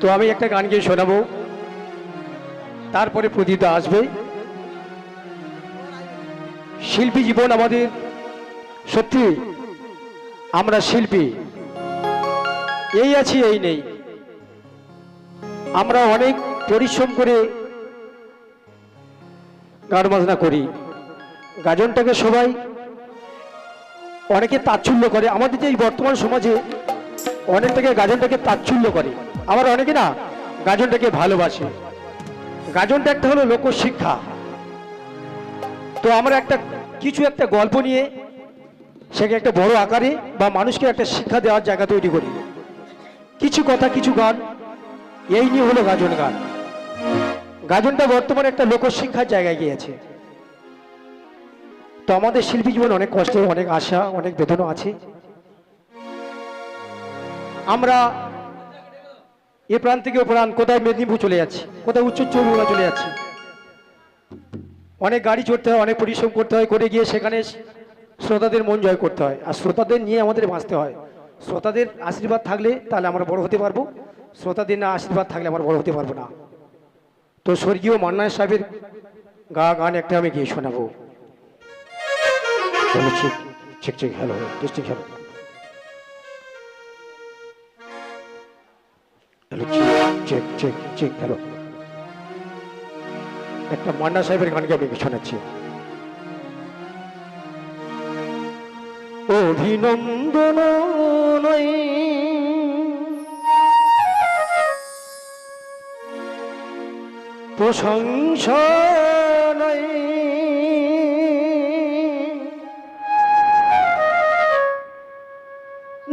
তো আমি একটা গান গিয়ে শোনাবো। তারপরে প্রদীপদা আসবে। শিল্পী জীবন আমাদের। সত্যি, আমরা শিল্পী। এই আছি, এই নেই। আমরা অনেক পরিশ্রম করে গান বাজনা করি। গাজনটাকে সবাই অনেকে তাচ্ছল্য করে। আমাদের যে এই বর্তমান সমাজে অনেকটাকে গাজনটাকে তাচ্ছল্য করে। আবার অনেকে না গাজনটাকে ভালোবাসে। গাজনটা একটা হলো লোকশিক্ষা। তো আমরা একটা, কিছু একটা গল্প নিয়ে সেকে একটা বড় আকারে বা মানুষকে একটা শিক্ষা দেওয়ার জায়গা তৈরি করি। কিছু কথা, কিছু গান, এই নিয়ে হলো গাজন গান। গাজনটা বর্তমানে একটা লোকশিক্ষার জায়গায় গিয়েছে। তো আমাদের শিল্পী জীবন অনেক কষ্ট, অনেক আশা, অনেক বেদনা আছে। আমরা এ প্রান্ত থেকে ও প্রান্ত কোথায় মেদিনীপুর চলে যাচ্ছে কোথায় উচ্চ চৌমুলা চলে যাচ্ছে অনেক গাড়ি চড়তে হয় অনেক পরিশ্রম করতে হয় করে গিয়ে সেখানে শ্রোতাদের মন জয় করতে হয় আর শ্রোতাদের নিয়ে আমাদের বাঁচতে হয় শ্রোতাদের আশীর্বাদ থাকলে তাহলে আমরা বড় হতে পারব শ্রোতাদের না আশীর্বাদ থাকলে আমরা বড় হতে পারব না তো স্বর্গীয় মান্নায় সাহেবের গা গান একটা আমি গিয়ে শোনাবো ঠিক check hello district hello hello check check check hello. একটা মান্না সাহেবের গানকে আমি শোনাচ্ছি। অভিনন্দন প্রশংসা নয়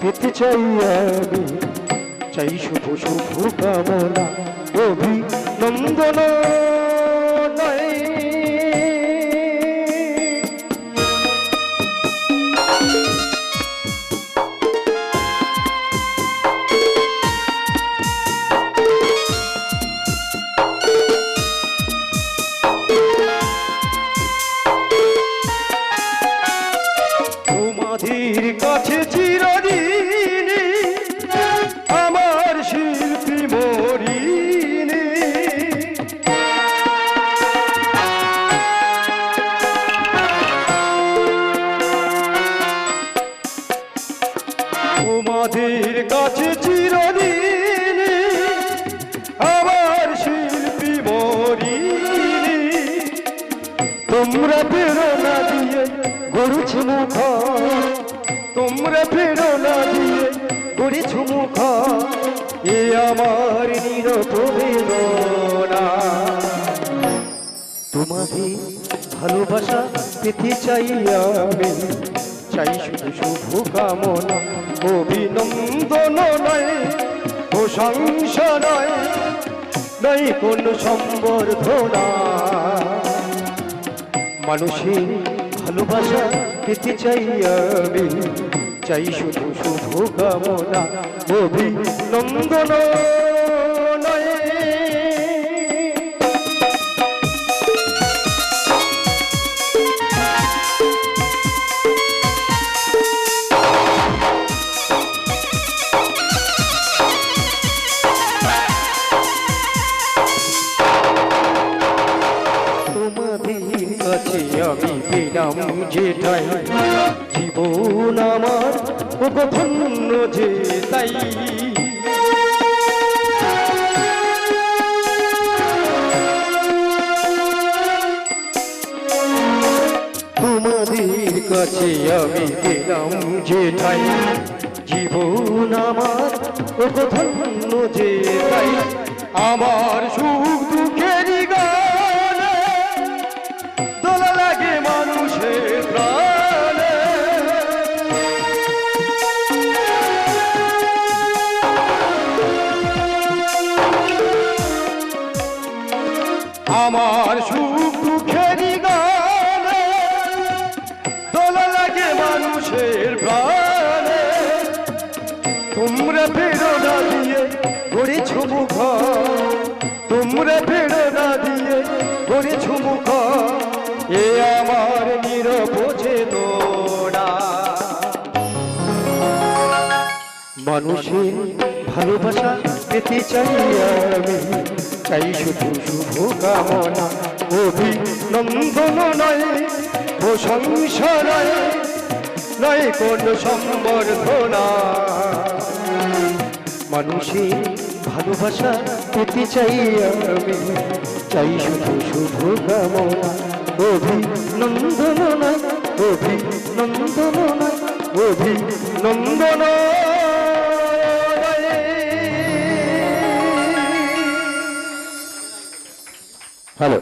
পেতে চাই আমি চাই শুভ শুভ কামনা অভিনন্দন নয়। তোমাদের কাছে প্রেরণা দিয়ে গড়েছ মুখ। এ আমার নিরপবেদনা তোমাকে ভালোবাসা পেতে চাই আমি। চাই শুধু শুভ কামনা, অভিনন্দন নয়, প্রশংসা নয় নয় কোন সম্বর্ধনা। মানুষের ভালোবাসা পেতে চাই আমি। চাই শুধু শুভ কামনা অভিনন্দন। পেলাম যেটাই জীবন আমার ধন্য যে তাই। তোমাদের কাছে আমি যেটাই জীবন আমার ধন্য যে তাই। আমার আমার সুখ দুঃখেরই গানে, দোলা লাগে মানুষের প্রাণে। তোমরা না দিয়ে গড়েছ মুখ, তোমরা না দিয়ে গড়েছ মুখ। এ আমার নিরবোঝে তোরা মানুষের ভালোবাসা পেতে চাই আমি চাই শুধু শুভ কামনা অভিনন্দন নয় প্রশংসা নয় নয় কোন সম্বর্ধনা। মানুষের ভালোবাসা পেতে চাই আমি, চাই শুধু শুভ কামনা অভিনন্দন নয় অভিনন্দন নয় অভিনন্দন হ্যালো